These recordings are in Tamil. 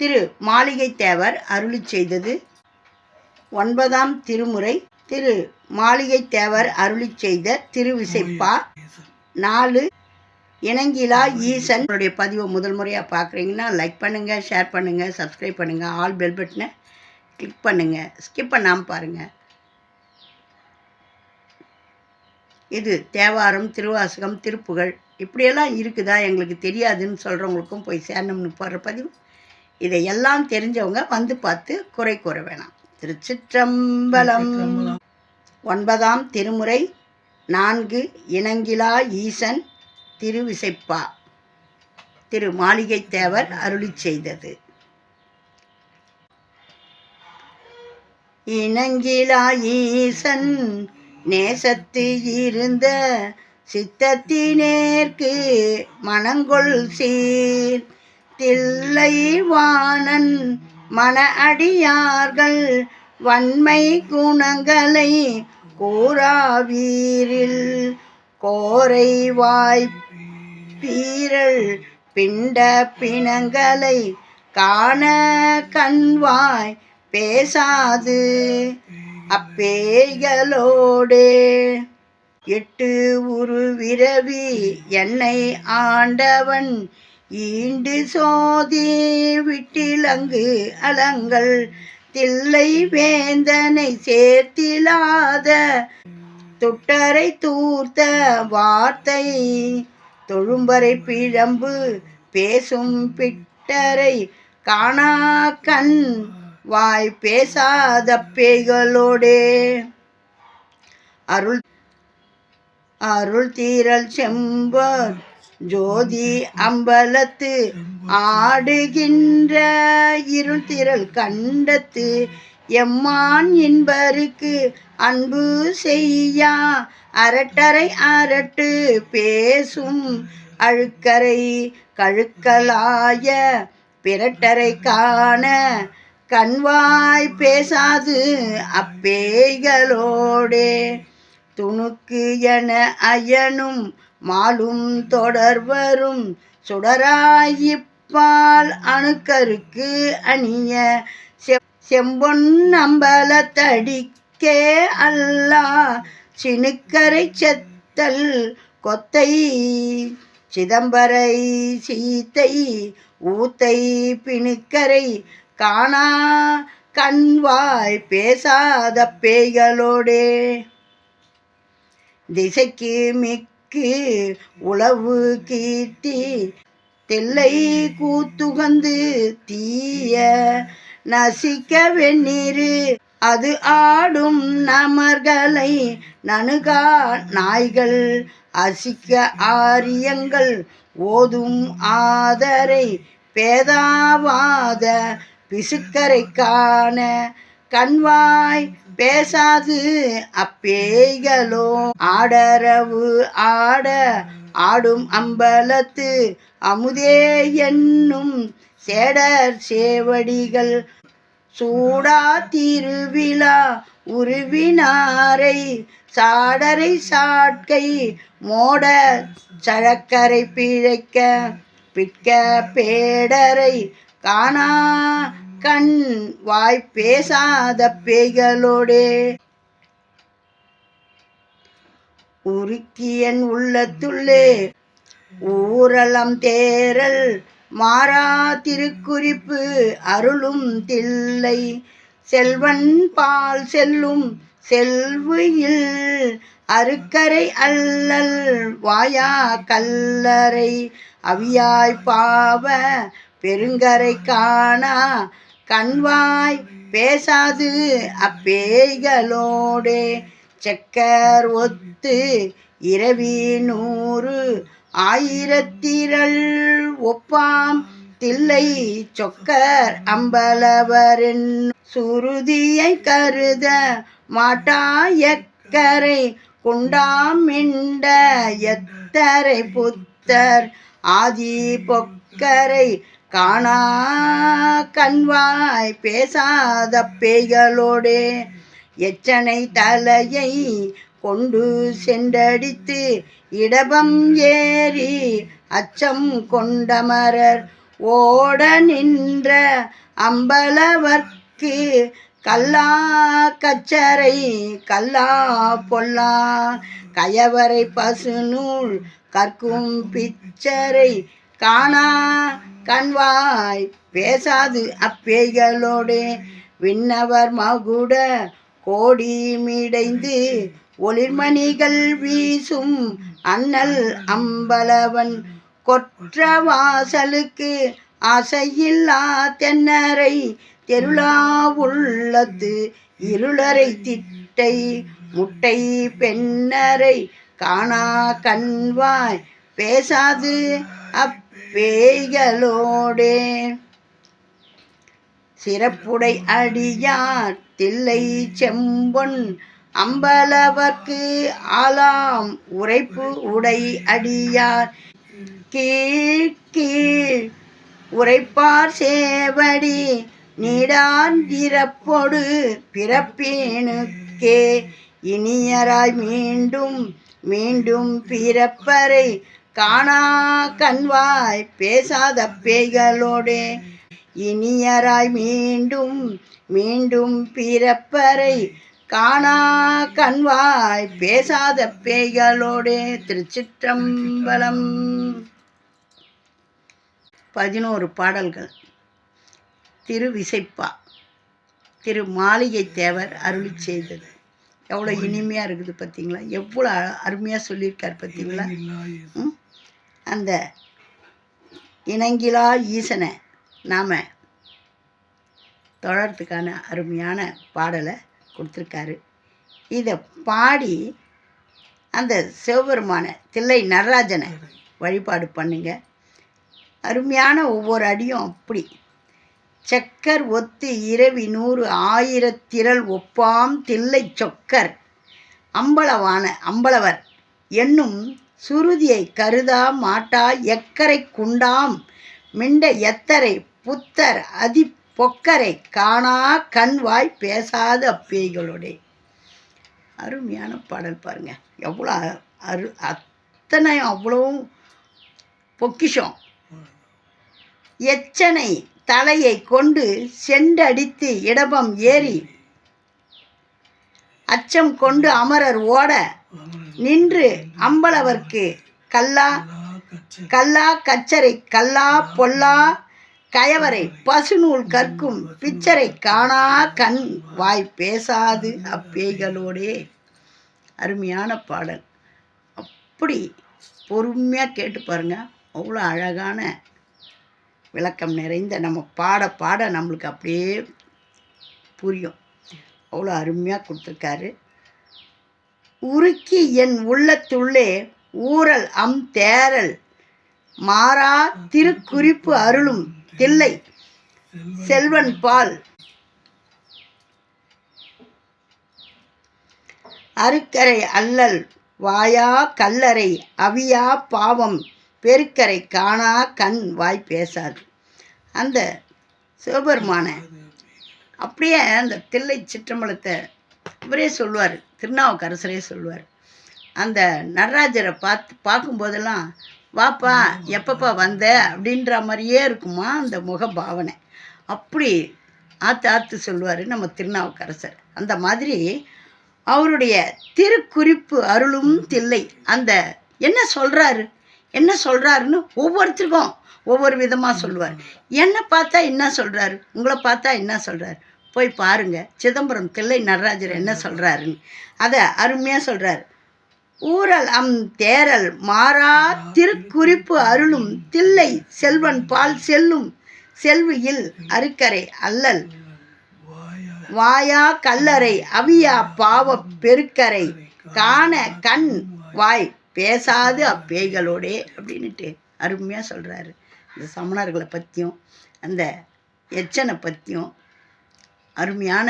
திரு மாளிகை தேவர் அருளி செய்தது. ஒன்பதாம் திருமுறை திரு மாளிகை தேவர் அருளி செய்த திருவிசைப்பா. நாலு இணங்கிலா ஈசன். உங்களுடைய பதிவை முதல் முறையாக பார்க்குறீங்கன்னா லைக் பண்ணுங்கள் ஷேர் பண்ணுங்கள் சப்ஸ்கிரைப் பண்ணுங்கள் ஆல் பெல் பட்டனை கிளிக் பண்ணுங்கள் ஸ்கிப் பண்ணாமல் பாருங்கள் இது தேவாரம் திருவாசகம் திருப்புகழ் இப்படியெல்லாம் இருக்குதா எங்களுக்கு தெரியாதுன்னு சொல்கிறவங்களுக்கும் போய் சேரணும்னு போடுற பதிவு. இதையெல்லாம் தெரிஞ்சவங்க வந்து பார்த்து குறை கூற வேணாம். திருச்சிற்றம்பலம். ஒன்பதாம் திருமுறை நான்கு இணங்கிலா ஈசன் திருவிசைப்பா. திரு மாளிகை தேவர் அருளி செய்தது. இணங்கிலா ஈசன் நேசத்து இருந்த சித்தத்தினேற்கு மணங்கொள் சீர். தில்லை வாணன் மன அடியார்கள் வன்மை குணங்களை கூறாவீரில் கோரை வாய்ப்பீரல் பிண்ட பிணங்களை காண கண்வாய் பேசாது அப்பேய்களோடே. எட்டு உருவிரவி என்னை ஆண்டவன் ஈண்டு சோதி விட்டிலங்கு அலங்கள் தில்லை வேந்தனை சேர்த்திலாத துட்டரை தூர்த்த வார்த்தை தொழும்பரை பிழம்பு பேசும் பிட்டரை காணா கண் வாய் பேசாத பேய்களோடே. அருள் அருள் தீரல் செம்பர் ஜோதி அம்பலத்து ஆடுகின்ற இருள் திரள் கண்டத்து எம்மான் என்பருக்கு அன்பு செய்யா அரட்டரை அரட்டு பேசும் அழுக்கரை கழுக்கலாய பிரட்டரை காண கண்வாய் பேசாது அப்பேய்களோடே. துணுக்கு என அயனும் மாலும் தொடர்வரும் சுடராயிப்பால் அணுக்கருக்கு அணிய செம்பொன் அம்பலத்தடிக்கே அல்லா. சினுக்கரை செத்தல் கொத்தை சிதம்பரை சீத்தை ஊத்தை பிணுக்கரை காணா. கண்வாய் பேசாத பேய்களோடே. திசைக்கு மிக்க உளவு கீட்டி தெல்லை கூத்துகந்து தீய நசிக்க வெந்நீரு. அது ஆடும் நமர்களை நணுகா நாய்கள் அசிக்க ஆரியங்கள் ஓதும் ஆதரை பேதாவாத பிசுக்கரை காண கண்வாய் பேசாது அப்பேய்களோ. ஆடரவு ஆட ஆடும் அம்பலத்து அமுதே என்னும் சேடர் சேவடிகள். சூடா திருவிழா உருவினாரை சாடரை சாட்கை மோட சழக்கரை பிழைக்க பிற்க பேடரை காணா கண் வாய் பேசாத பேய்களோடே. உருக்கியன் உள்ளத்துள்ளே ஊரலம் தேரல் மாறா திருக்குறிப்பு அருளும் தில்லை. செல்வன் பால் செல்லும் செல்வியில் அருக்கரை அல்லல் வாயா கல்லறை. அவியாய் பாவ பெருங்கரை காணா கண்வாய் பேசாது அப்பேய்களோடே. செக்கர் ஒத்து இரவி நூறு. ஆயிரத்திரள் ஒப்பாம் தில்லை சொக்கர் அம்பலவரின் சுருதியை கருத மாட்டாயக்கரை குண்டாமிண்ட எத்தரை புத்தர் ஆதி பொக்கரை காணா கண்வாய் பேசாத பேய்களோடே எச்சனை தலையை கொண்டு சென்றடித்து இடபம் ஏறி அச்சம் கொண்டமரர் ஓட நின்ற அம்பலவர்க்கு கல்லா கச்சரை கல்லா பொல்லா கயவரை பசுநூல் கற்கும் பிச்சரை காணா கண்வாய் பேசாது அப்பேய்களோடு. விண்ணவர் மகுட கோடி மீடைந்து ஒளிர்மணிகள் வீசும் அண்ணல் அம்பலவன். கொற்ற வாசலுக்கு அசையில்லா தென்னரை தெருளா உள்ளத்து இருளரை திட்டை முட்டை பெண்ணரை. காணா கண்வாய் பேசாது அப் பேய்களோடே. சிறப்புடை அடியார் தில்லை செம்பொன் அம்பலவர்க்கு ஆலாம் உரைப்பு உடை அடியார். கீழ் கீழ் உரைப்பார் சேவடி நீடாந்திரப்பொடு பிறப்பேனுக்கே இனியராய் மீண்டும் மீண்டும் பிறப்பரை காணா கண்வாய் பேசாத பேய்களோடே. இனியராய் மீண்டும் மீண்டும் பிறப்பரை காணா கண்வாய் பேசாத பேய்களோடே. திருச்சிற்றம்பலம். பதினோரு பாடல்கள். திரு விசைப்பா திரு மாளிகை தேவர் அருளி செய்தது. எவ்வளோ இனிமையாக இருக்குது பார்த்தீங்களா எவ்வளோ அருமையாக சொல்லியிருக்கார் பார்த்தீங்களா ம்? அந்த இணங்கிலா ஈசனை நாம் தொடர்றதுக்கான அருமையான பாடலை கொடுத்துருக்காரு. இதை பாடி அந்த சிவபெருமான தில்லை நடராஜனை வழிபாடு பண்ணுங்க. அருமையான ஒவ்வொரு அடியும் அப்படி. செக்கர் ஒத்து இரவி நூறு ஆயிரத்திரள் ஒப்பாம் தில்லை சொக்கர். அம்பலவான அம்பலவர் என்னும் சுருதியை கருதா மாட்டா எக்கரை குண்டாம் மிண்ட எத்தரை புத்தர் அதி பொக்கரை காணா கண்வாய் பேசாத அப்பேய்களோடே அருமையான பாடல் பாருங்க. எவ்வளோ அ- அரு அத்தனை அவ்வளவும் பொக்கிஷம். எச்சனை தலையை கொண்டு செண்டடித்து இடபம் ஏறி அச்சம் கொண்டு அமரர் ஓட நின்று அம்பலவர்க்கு கல்லா கல்லா கச்சரை கல்லா பொல்லா கயவரை பசுநூல் கற்கும் பிச்சரை காணா கண் வாய் பேசாது அப்பேய்களோடே. அருமையான பாடல். அப்படி பொறுமையாக கேட்டு பாருங்க. அவ்வளோ அழகான விளக்கம் நிறைந்த நம்ம பாட பாட நம்மளுக்கு அப்படியே புரியும். அவ்வளோ அருமையாக கொடுத்துருக்காரு. உருக்கி என் உள்ளத்துள்ளே ஊரல் அம் தேரல் மாறா திருக்குறிப்பு அருளும் தில்லை. செல்வன் பால். அருக்கரை அல்லல் வாயா கல்லறை அவியா பாவம். பெருக்கரை காணா கண் வாய் பேசாது. அந்த சிவபெருமான அப்படியே அந்த தில்லை சிற்றம்பலத்தை இவரே சொல்லுவார் திருநாவுக்கரசரே சொல்லுவார். அந்த நடராஜரை பார்த்து பார்க்கும்போதெல்லாம் வாப்பா எப்பப்பா வந்த? அப்படின்ற மாதிரியே இருக்குமா அந்த முக பாவனை அப்படி ஆத்து ஆத்து சொல்லுவார் நம்ம திருநாவுக்கரசர். அந்த மாதிரி அவருடைய திருக்குறிப்பு அருளும் தில்லை. அந்த என்ன சொல்கிறாரு என்ன சொல்கிறாருன்னு ஒவ்வொருத்தருக்கும் ஒவ்வொரு விதமாக சொல்லுவார். என்னை பார்த்தா என்ன சொல்கிறாரு உங்களை பார்த்தா என்ன சொல்கிறாரு போய் பாருங்க. சிதம்பரம் தில்லை நடராஜர் என்ன சொல்கிறாருன்னு அதை அருமையாக சொல்கிறார் ஊரல் அம் தேரல் மாறா திருக்குறிப்பு அருளும் தில்லை செல்வன் பால் செல்லும் செல்வியில் அருக்கரை அல்லல். வாயா கல்லறை அவியா பாவ பெருக்கரை காண கண் வாய் பேசாது அப்பேய்களோடே அப்படின்னுட்டு அருமையாக சொல்கிறாரு இந்த சமணர்களை பற்றியும் அந்த எச்சனை பற்றியும் அருமையான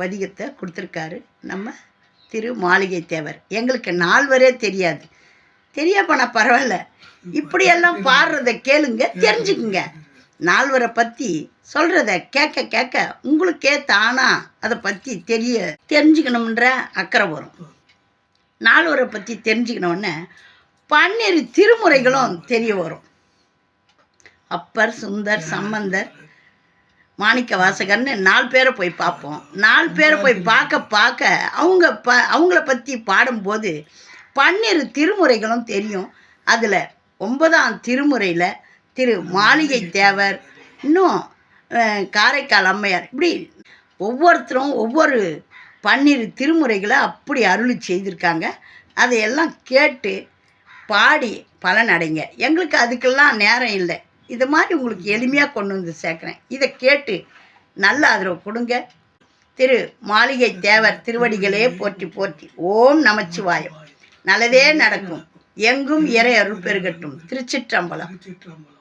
பதிகத்தை கொடுத்துருக்காரு நம்ம திரு மாளிகை தேவர். எங்களுக்கு நால்வரே தெரியாது. தெரிய போனால் பரவாயில்ல. இப்படியெல்லாம் பாடுறத கேளுங்க தெரிஞ்சுக்குங்க. நால்வரை பற்றி சொல்கிறத கேட்க கேட்க உங்களுக்கே தானா அதை பற்றி தெரிய தெரிஞ்சுக்கணுன்ற அக்கறை வரும். நால்வரை பற்றி தெரிஞ்சுக்கணுன்னு பன்னிரு திருமுறைகளும் தெரிய வரும். அப்பர் சுந்தர் சம்பந்தர் மாணிக்க வாசகர்னு நாலு பேரை போய் பார்ப்போம். நாலு பேரை போய் பார்க்க பார்க்க அவங்க ப அவங்கள பற்றி பாடும்போது பன்னிரு திருமுறைகளும் தெரியும். அதில் ஒன்பதாம் திருமுறையில் திரு மாளிகை தேவர் இன்னும் காரைக்கால் அம்மையார் இப்படி ஒவ்வொருத்தரும் ஒவ்வொரு பன்னிரு திருமுறைகளை அப்படி அருளி செய்திருக்காங்க. அதையெல்லாம் கேட்டு பாடி பலனடைங்க. எங்களுக்கு அதுக்கெல்லாம் நேரம் இல்லை. இது மாதிரி உங்களுக்கு எளிமையாக கொண்டு வந்து சேர்க்குறேன். இதை கேட்டு நல்ல ஆதரவு கொடுங்க. திரு மாளிகை தேவர் திருவடிகளே போற்றி போற்றி. ஓம் நமச்சிவாயம் நல்லதே நடக்கும். எங்கும் இறை அருள் பெருகட்டும். திருச்சிற்றம்பலம் திருச்சிற்றம்பலம்.